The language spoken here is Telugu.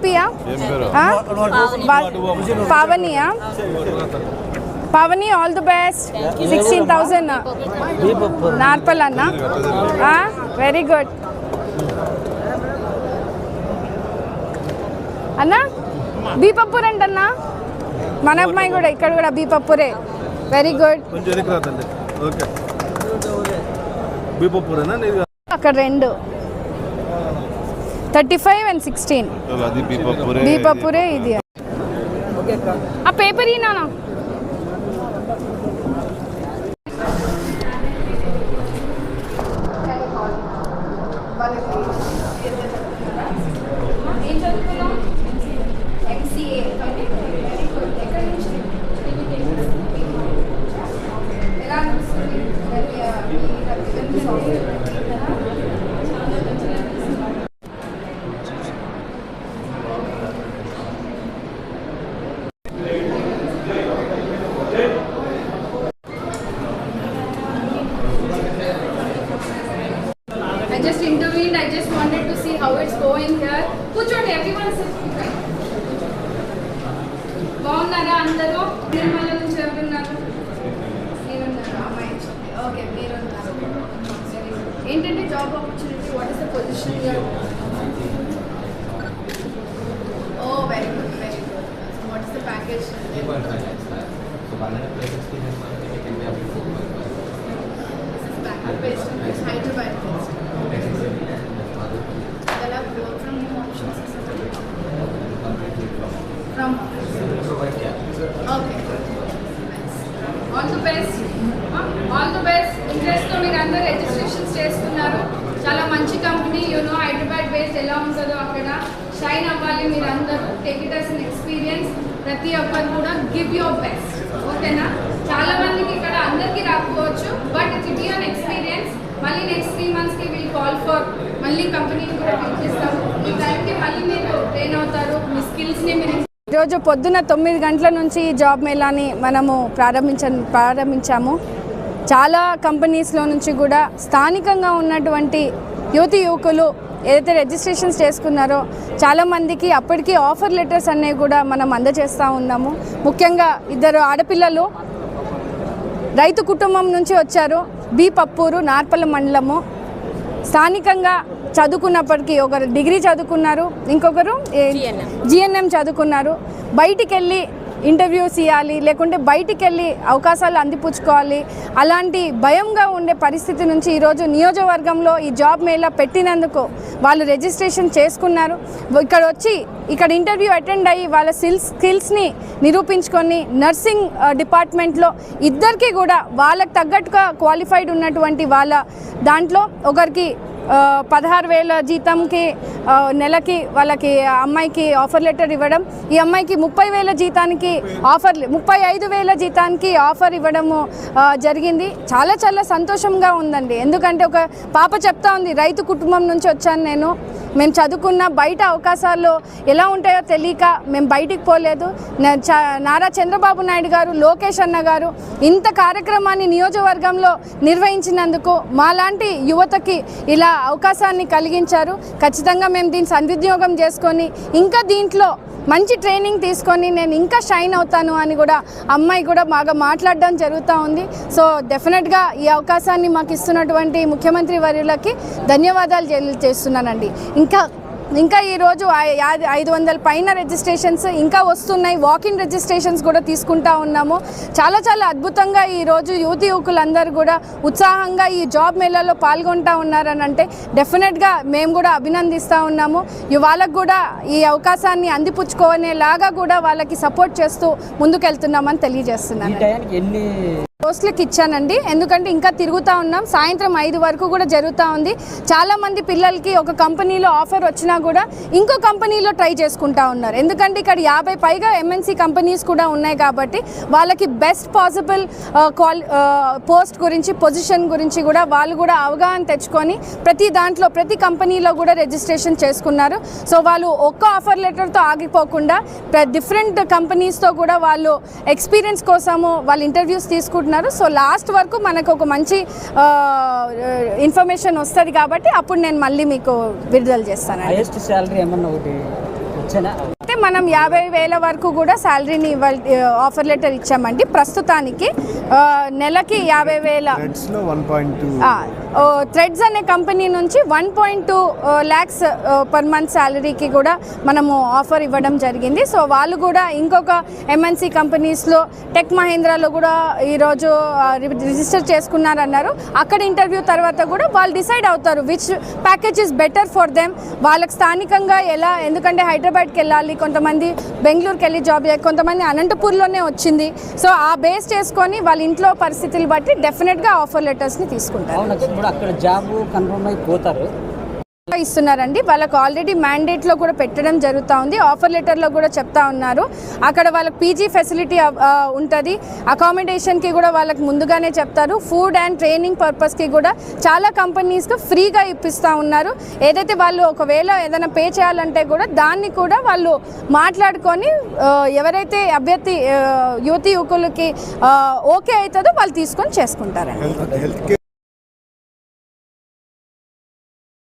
హ్యాపీయా పావనియా Pavani all the best sixteen thousand Narpala అన్న. వెరీ గుడ్ అన్న బీపప్పూర్ అంటన్నా? మన అమ్మాయి కూడా ఇక్కడ కూడా బీపప్పూరే. వెరీ గుడ్ అక్కడ రెండు. Thirty five and sixteen. బీపప్పూరే ఇది. ఆ పేపర్ ఈనా to see how it's going here. కూర్చోండి everyone sit. here. బాగున్నారా అందరూ నిర్మల నుంచి ఎవరున్నారు మీరున్నారు అమ్మాయి ఓకే మీరున్నారు Very good. ఏంటంటే job opportunity what is the position oh very good very good what is the package Hyderabad Okay. All the all the best ఇంట్రెస్ట్తో మీరు అందరూ రిజిస్ట్రేషన్స్ చేస్తున్నారు. చాలా మంచి కంపెనీ యూనో హైదరాబాద్ బేస్ ఎలా ఉంటుందో అక్కడ. షైన్ అవ్వాలి మీరు అందరూ take it as an experience ప్రతి ఒక్కరు కూడా గివ్ యువర్ బెస్ట్ ఓకేనా చాలా మందికి ఇక్కడ అందరికీ రాకపోవచ్చు but it be an experience మళ్ళీ నెక్స్ట్ త్రీ మంత్స్కి విల్ కాల్ ఫర్ మళ్ళీ కంపెనీని కూడా పిలిపిస్తాము. ఈ టైంకి మళ్ళీ మీరు ట్రైన్ అవుతారు. మీ స్కిల్స్ని మీరు ఈరోజు పొద్దున తొమ్మిది గంటల నుంచి ఈ జాబ్ మేళాని మనము ప్రారంభించ ప్రారంభించాము. చాలా కంపెనీస్లో నుంచి కూడా స్థానికంగా ఉన్నటువంటి యువతి యువకులు ఏదైతే రిజిస్ట్రేషన్స్ చేసుకున్నారో చాలామందికి అప్పటికి ఆఫర్ లెటర్స్ అనేవి కూడా మనం అందజేస్తూ ఉన్నాము. ముఖ్యంగా ఇద్దరు ఆడపిల్లలు రైతు కుటుంబం నుంచి వచ్చారు. బి పప్పూరు నార్పల మండలము. స్థానికంగా చదువుకున్నప్పటికీ ఒకరు డిగ్రీ చదువుకున్నారు ఇంకొకరు జిఎన్ఎం చదువుకున్నారు. బయటికి వెళ్ళి ఇంటర్వ్యూస్ ఇవ్వాలి లేకుంటే బయటికి వెళ్ళి అవకాశాలు అందిపుచ్చుకోవాలి. అలాంటి భయంగా ఉండే పరిస్థితి నుంచి ఈరోజు నియోజకవర్గంలో ఈ జాబ్ మేళా పెట్టినందుకు వాళ్ళు రిజిస్ట్రేషన్ చేసుకున్నారు. ఇక్కడ వచ్చి ఇక్కడ ఇంటర్వ్యూ అటెండ్ అయ్యి వాళ్ళ స్కిల్స్ స్కిల్స్ని నిరూపించుకొని నర్సింగ్ డిపార్ట్మెంట్లో ఇద్దరికి కూడా వాళ్ళకి తగ్గట్టుగా క్వాలిఫైడ్ ఉన్నటువంటి వాళ్ళ దాంట్లో ఒకరికి పదహారు వేల జీతంకి నెలకి వాళ్ళకి అమ్మాయికి ఆఫర్ లెటర్ ఇవ్వడం. ఈ అమ్మాయికి ముప్పై వేల జీతానికి ఆఫర్ ముప్పై ఐదు వేల జీతానికి ఆఫర్ ఇవ్వడము జరిగింది. చాలా చాలా సంతోషంగా ఉందండి. ఎందుకంటే ఒక పాప చెప్తా ఉంది రైతు కుటుంబం నుంచి వచ్చాను నేను. మేము చదువుకున్న బయట అవకాశాల్లో ఎలా ఉంటాయో తెలియక మేము బయటికి పోలేదు. చ- నారా చంద్రబాబు నాయుడు గారు లోకేష్ అన్న గారు ఇంత కార్యక్రమాన్ని నియోజకవర్గంలో నిర్వహించినందుకు మాలాంటి యువతకి ఇలా అవకాశాన్ని కలిగించారు. ఖచ్చితంగా మేము దీన్ని సద్వినియోగం చేసుకొని ఇంకా దీంట్లో మంచి ట్రైనింగ్ తీసుకొని నేను ఇంకా షైన్ అవుతాను అని కూడా అమ్మాయి కూడా బాగా మాట్లాడడం జరుగుతూ ఉంది. సో డెఫినెట్గా ఈ అవకాశాన్ని మాకు ఇస్తున్నటువంటి ముఖ్యమంత్రి వర్యులకి ధన్యవాదాలు తెలియజేస్తున్నానండి. ఇంకా ఇంకా ఈరోజు ఐదు వందల పైన రిజిస్ట్రేషన్స్ ఇంకా వస్తున్నాయి. వాకింగ్ రిజిస్ట్రేషన్స్ కూడా తీసుకుంటా ఉన్నాము. చాలా చాలా అద్భుతంగా ఈరోజు యువతి యువకులందరూ కూడా ఉత్సాహంగా ఈ జాబ్ మేళాలో పాల్గొంటా ఉన్నారని అంటే డెఫినెట్గా మేము కూడా అభినందిస్తూ ఉన్నాము. వాళ్ళకు కూడా ఈ అవకాశాన్ని అందిపుచ్చుకోనేలాగా కూడా వాళ్ళకి సపోర్ట్ చేస్తూ ముందుకెళ్తున్నామని తెలియజేస్తున్నాను పోస్టులకు ఇచ్చానండి. ఎందుకంటే ఇంకా తిరుగుతూ ఉన్నాం. సాయంత్రం ఐదు వరకు కూడా జరుగుతూ ఉంది. చాలామంది పిల్లలకి ఒక కంపెనీలో ఆఫర్ వచ్చినా కూడా ఇంకో కంపెనీలో ట్రై చేసుకుంటా ఉన్నారు. ఎందుకంటే ఇక్కడ యాభై పైగా ఎంఎన్సీ కంపెనీస్ కూడా ఉన్నాయి కాబట్టి వాళ్ళకి బెస్ట్ పాసిబుల్ క్వాలి పోస్ట్ గురించి పొజిషన్ గురించి కూడా వాళ్ళు కూడా అవగాహన తెచ్చుకొని ప్రతి దాంట్లో ప్రతి కంపెనీలో కూడా రిజిస్ట్రేషన్ చేసుకున్నారు. సో వాళ్ళు ఒక్క ఆఫర్ లెటర్తో ఆగిపోకుండా డిఫరెంట్ కంపెనీస్తో కూడా వాళ్ళు ఎక్స్పీరియన్స్ కోసము వాళ్ళు ఇంటర్వ్యూస్ తీసుకుంటున్నారు. సో లాస్ట్ వరకు మనకు ఒక మంచి ఇన్ఫర్మేషన్ వస్తుంది కాబట్టి అప్పుడు నేను మళ్ళీ మీకు విడుదల చేస్తాను హైయెస్ట్ శాలరీ ఏమన్నా ఒకటి ఇచ్చానా అయితే మనం యాభై వేల వరకు కూడా శాలరీని ఇవ్వాలి ఆఫర్ లెటర్ ఇచ్చామండి. ప్రస్తుతానికి నెలకి యాభై వేల థ్రెడ్స్ అనే కంపెనీ నుంచి one point two lakhs per month శాలరీకి కూడా మనము ఆఫర్ ఇవ్వడం జరిగింది. సో వాళ్ళు కూడా ఇంకొక ఎంఎన్సి కంపెనీస్లో టెక్ మహేంద్రాలో కూడా ఈరోజు రిజిస్టర్ చేసుకున్నారన్నారు. అక్కడ ఇంటర్వ్యూ తర్వాత కూడా వాళ్ళు డిసైడ్ అవుతారు which package is better for them వాళ్ళకి స్థానికంగా ఎలా ఎందుకంటే హైదరాబాద్కి వెళ్ళాలి కొంతమంది బెంగళూరుకి వెళ్ళి జాబ్ చేయాలి కొంతమంది అనంతపూర్లోనే వచ్చింది. సో ఆ బేస్ చేసుకొని వాళ్ళ ఇంట్లో పరిస్థితులు బట్టి డెఫినెట్గా ఆఫర్ లెటర్స్ని తీసుకుంటారు. ఇప్పుడు అక్కడ జాబ్ కన్ఫర్మ్ అయి పోతారు. ఇస్తున్నారండి. వాళ్ళకు ఆల్రెడీ మ్యాండేట్లో కూడా పెట్టడం జరుగుతూ ఉంది. ఆఫర్ లెటర్లో కూడా చెప్తా ఉన్నారు. అక్కడ వాళ్ళకి పీజీ ఫెసిలిటీ ఉంటుంది. అకామిడేషన్కి కూడా వాళ్ళకి ముందుగానే చెప్తారు. ఫుడ్ అండ్ ట్రైనింగ్ పర్పస్కి కూడా చాలా కంపెనీస్కి ఫ్రీగా ఇప్పిస్తూ ఉన్నారు. ఏదైతే వాళ్ళు ఒకవేళ ఏదైనా పే చేయాలంటే కూడా దాన్ని కూడా వాళ్ళు మాట్లాడుకొని ఎవరైతే అభ్యర్థి యువతి యువకులకి ఓకే అవుతుందో వాళ్ళు తీసుకొని చేసుకుంటారండి.